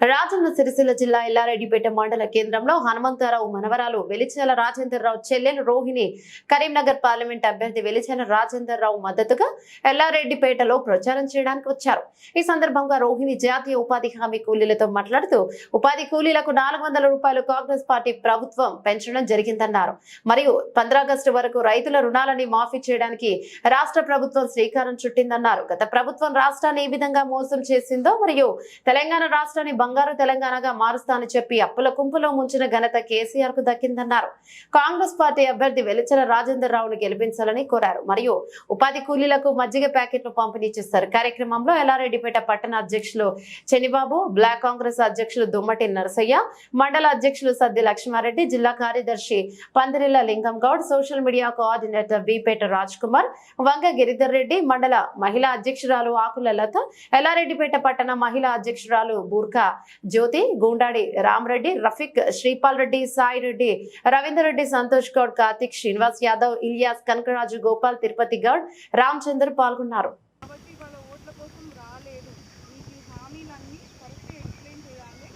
రాజన్న సిరిసిల్ల జిల్లా ఎల్లారెడ్డిపేట మండల కేంద్రంలో హనుమంతరావు మనవరాలు వెలిచేల రాజేందర్రావు చెల్లెలు రోహిణి కరీంనగర్ పార్లమెంట్ అభ్యర్థి వెలిచేల రాజేందర్రావు మద్దతుగా ఎల్లారెడ్డిపేటలో ప్రచారం చేయడానికి వచ్చారు. ఈ సందర్భంగా రోహిణి జాతీయ ఉపాధి హామీ కూలీలతో మాట్లాడుతూ ఉపాధి కూలీలకు నాలుగు వందల రూపాయలు కాంగ్రెస్ పార్టీ ప్రభుత్వం పెంచడం జరిగిందన్నారు. మరియు పంద్రాగస్టు వరకు రైతుల రుణాలని మాఫీ చేయడానికి రాష్ట్ర ప్రభుత్వం శ్రీకారం చుట్టిందన్నారు. గత ప్రభుత్వం రాష్ట్రాన్ని ఏ విధంగా మోసం చేసిందో మరియు తెలంగాణ రాష్ట్రాన్ని బంగారు తెలంగాణగా మారుస్తానని చెప్పి అప్పుల కుంపులో ముంచిన ఘనత కేసీఆర్కు దక్కిందన్నారు. కాంగ్రెస్ పార్టీ అభ్యర్థి వెలిచల రాజేందర్ రావును గెలిపించాలని కోరారు. మరియు ఉపాధి కూలీలకు మజ్జిగ ప్యాకెట్లు పంపిణీ చేస్తారు. కార్యక్రమంలో ఎల్లారెడ్డిపేట పట్టణ అధ్యక్షులు చెనిబాబు బ్లాక్ కాంగ్రెస్ అధ్యక్షులు దుమ్మటి నరసయ్య మండల అధ్యక్షులు సద్ది లక్ష్మారెడ్డి జిల్లా కార్యదర్శి Pandirilla Lingam Goud social media coordinator Bipeta Raj Kumar Vanga Giridhar Reddy మండల మహిళా అధ్యక్షురాలు ఆకుల లత ఎల్లారెడ్డిపేట పట్టణ మహిళా అధ్యక్షురాలు బూర్కా జ్యోతి గూండాడి రామరెడ్డి రఫీక్ శ్రీపాల్ రెడ్డి సాయి రెడ్డి రవీందర్ రెడ్డి సంతోష్ గౌడ్ కార్తిక్ శ్రీనివాస్ యాదవ్ ఇలియాస్ కనకరాజు గోపాల్ తిరుపతి గౌడ్ రామచందర్ పాల్గొన్నారు కాబట్టి వాళ్ళ ఓట్ల కోసం రాలేదు మీకు ఈ హామీలన్నీ కరెక్ట్గా ఎక్స్ప్లెయిన్ చేయాలి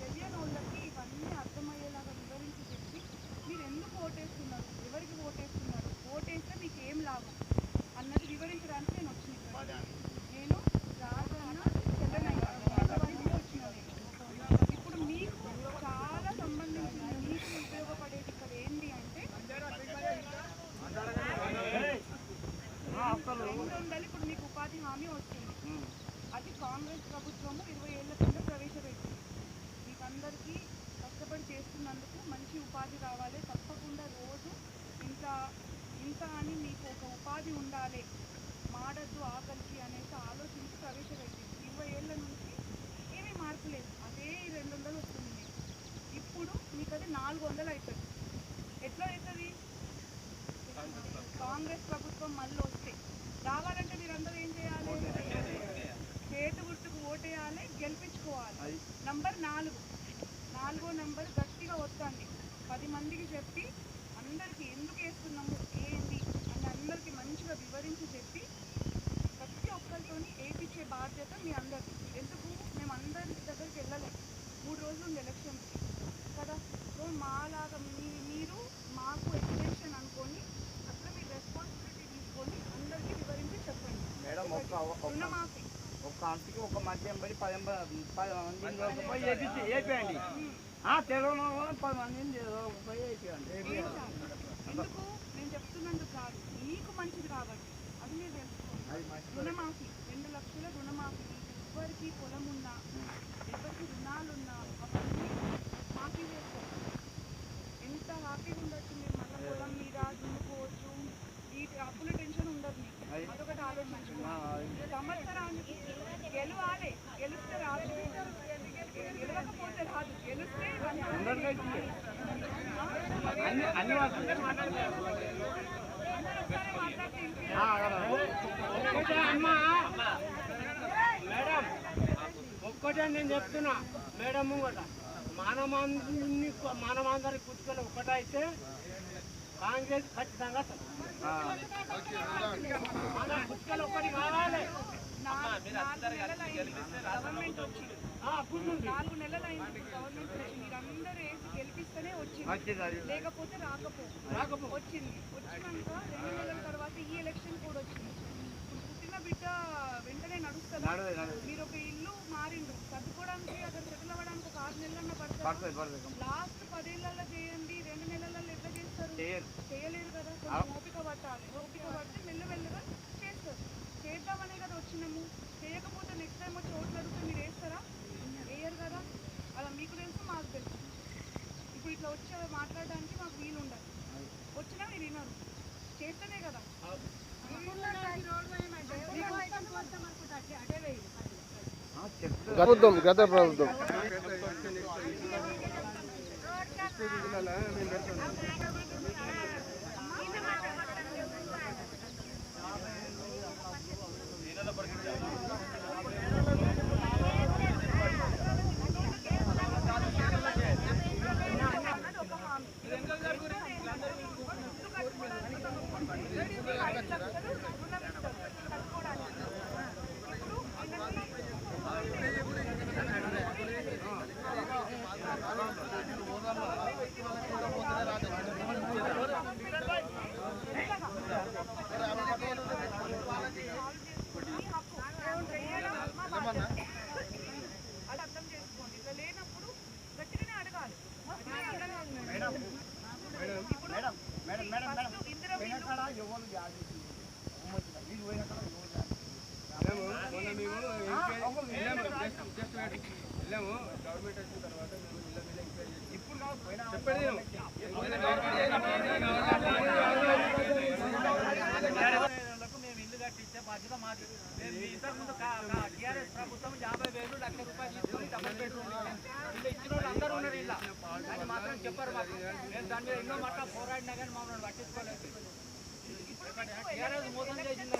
తెలియని వాళ్ళకి ఇవన్నీ అర్థమయ్యేలాగా వివరించి చెప్పి మీరు ఎందుకు ఓటేస్తున్నారు ఎవరికి ఓటేస్తున్నారు ఓటేస్తే మీకు ఏం లాభం అన్నది వివరించడానికి నేను వచ్చిన ఇక్కడికి. నేను రాజన్న చెల్లెనయ్య ఎంతమందికి వచ్చిన నేను. ఇప్పుడు మీకు చాలా సంబంధించిన మీకు ఉపయోగపడేది ఇక్కడ ఏంటి అంటే రెండు వందలు ఇప్పుడు మీకు ఉపాధి హామీ వస్తుంది అది కాంగ్రెస్ ప్రభుత్వము ఇరవై ఏళ్ళ కింద ప్రవేశపెట్టింది. మీకందరికీ కష్టపడి చేస్తున్నందుకు మంచి ఉపాధి రావాలి. తప్పకుండా రోజు ఇంత ఇంత అని మీకు ఒక ఉపాధి ఉండాలి. మాడద్దు ఆకలికి అనేసి ఆలోచించి ప్రవేశపెట్టింది ఇరవై ఏళ్ళ నుంచి ఏమీ మార్పు లేదు అదే ఈ రెండు వందలు వస్తుంది మీకు ఇప్పుడు మీకు అది నాలుగు వందలు అవుతుంది ఎట్లా అవుతుంది కాంగ్రెస్ ప్రభుత్వం మళ్ళీ వస్తే రావాలంటే మీరందరూ ఏం చేయాలి చేటు గుర్తుకు ఓటేయాలి గెలిపించుకోవాలి నంబర్ నాలుగు. నాలుగో నంబర్ గట్టిగా వస్తుంది పది మందికి చెప్పి అందరికీ ఎందుకు వేస్తున్నాము ఏంటి అని అందరికీ మంచిగా వివరించి చెప్పి ప్రతి ఒక్కరితోని ఏపించే బాధ్యత మీ అందరిది. ఎందుకు? మేము అందరి దగ్గరికి వెళ్ళలేము మూడు రోజులు ఉంది ఎలక్షన్కి కదా? సో మాలాగా మీ మీరు మాకు ఎక్స్టెన్షన్ అనుకొని అట్లా మీరు రెస్పాన్సిబిలిటీ తీసుకొని అందరికీ వివరించి చెప్పండి. ఒక్క రుణమాఫీ. అంటికి ఒక మద్యం పడి పది మంది పది మంది పోయి వేపించి వేపేయండి. వాళ్ళని పది మందిని పోయి వేపియండి. వేయించాలి. ఎందుకు? నేను చెప్తున్నందుకు కాదు. మీకు మంచిది కాబట్టి. అది మీరు తెలుసుకోండి రుణమాఫీ. రెండు లక్షల రుణమాఫీ. ఎవరికి పొలం ఉన్నా ఎవరికి అవన్నీ మాఫీ ఎంత హ్యాపీగా ఉండొచ్చు మీరు మళ్ళీ పొలం మీద దున్నుకోవచ్చు. ఈ అప్పుల టెన్షన్ ఉండదు మీకు. అదొకటి ఆలోచించుకోవాలి సంవత్సరానికి గెలవాలి గెలిస్తే రాదు. గెలవకపోతే రాదు. గెలిస్తే ఇవన్నీ అన్ని అన్ని ఒక్కటే అమ్మా. మేడం ఒక్కటే నేను చెప్తున్నా. మేడం ముంగట మానవాన్ని మానవాందరి కుట్టుకొని ఒక్కటైతే కాంగ్రెస్ ఖచ్చితంగా. మన కుట్టుకలు ఒక్కటి కావాలి. గవర్నమెంట్ వచ్చింది. నాలుగు నెలలు అయింది గవర్నమెంట్ వచ్చి మీరందరూ వేసి గెలిపిస్తేనే వచ్చింది. లేకపోతే రాకపోతే వచ్చింది. వచ్చినాక రెండు నెలల తర్వాత ఈ ఎలక్షన్ కూడా వచ్చింది. పుట్టిన బిడ్డ వెంటనే నడుస్తుంది? మీరు ఒక ఇల్లు మారిండు సర్దుకోవడానికి అక్కడ సెటిల్ అవ్వడానికి ఒక ఆరు నెలలన్నా పడుతుంది? లాస్ట్ పదేళ్ళలో చేయండి. రెండు నెలలలో ఎట్లా చేస్తారు? చేయలేరు కదా. ఓపిక పట్టాలి ఓపిక పడితే మెల్లమెల్లగా చేస్తారు చేద్దామనే కదా వచ్చినాము చేయకపోతే నెక్స్ట్ టైం వచ్చి ఓట్లు అడిగితే మీరు వేస్తారా వేయరు కదా అలా మీకు తెలుసు మాకు తెలుసు ఇప్పుడు ఇట్లా వచ్చి అవి మాట్లాడడానికి మాకు వీలు ఉండదు వచ్చినా మీరు వినరు చేస్తేనే కదా ప్రభుత్వం గత ప్రభుత్వం ఐదు లక్షలు మేము ఇల్లు కట్టించే బాధ్యత మాది మేము ఇంతకుముందు టీఆర్ఎస్ ప్రభుత్వం యాభై వేలు లక్ష రూపాయలు తీసుకొని ఇల్లు ఇచ్చిన వాళ్ళు అందరూ ఉన్నారు ఇలా కానీ మాత్రం చెప్పారు మాకు మేము దాని మీద ఎన్నో మాట పోరాడినా కానీ మమ్మల్ని పట్టించుకోలేదు టీఆర్ఎస్ మోసం చేసింది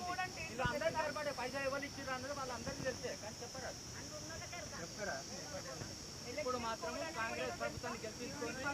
ఇలా అందరూ నిలబడే పైసా ఎవరు ఇచ్చారు అన్నది వాళ్ళందరికీ తెలిసే కానీ చెప్పరా? ఇప్పుడు మాత్రం కాంగ్రెస్ ప్రభుత్వాన్ని గెలిపించుకొని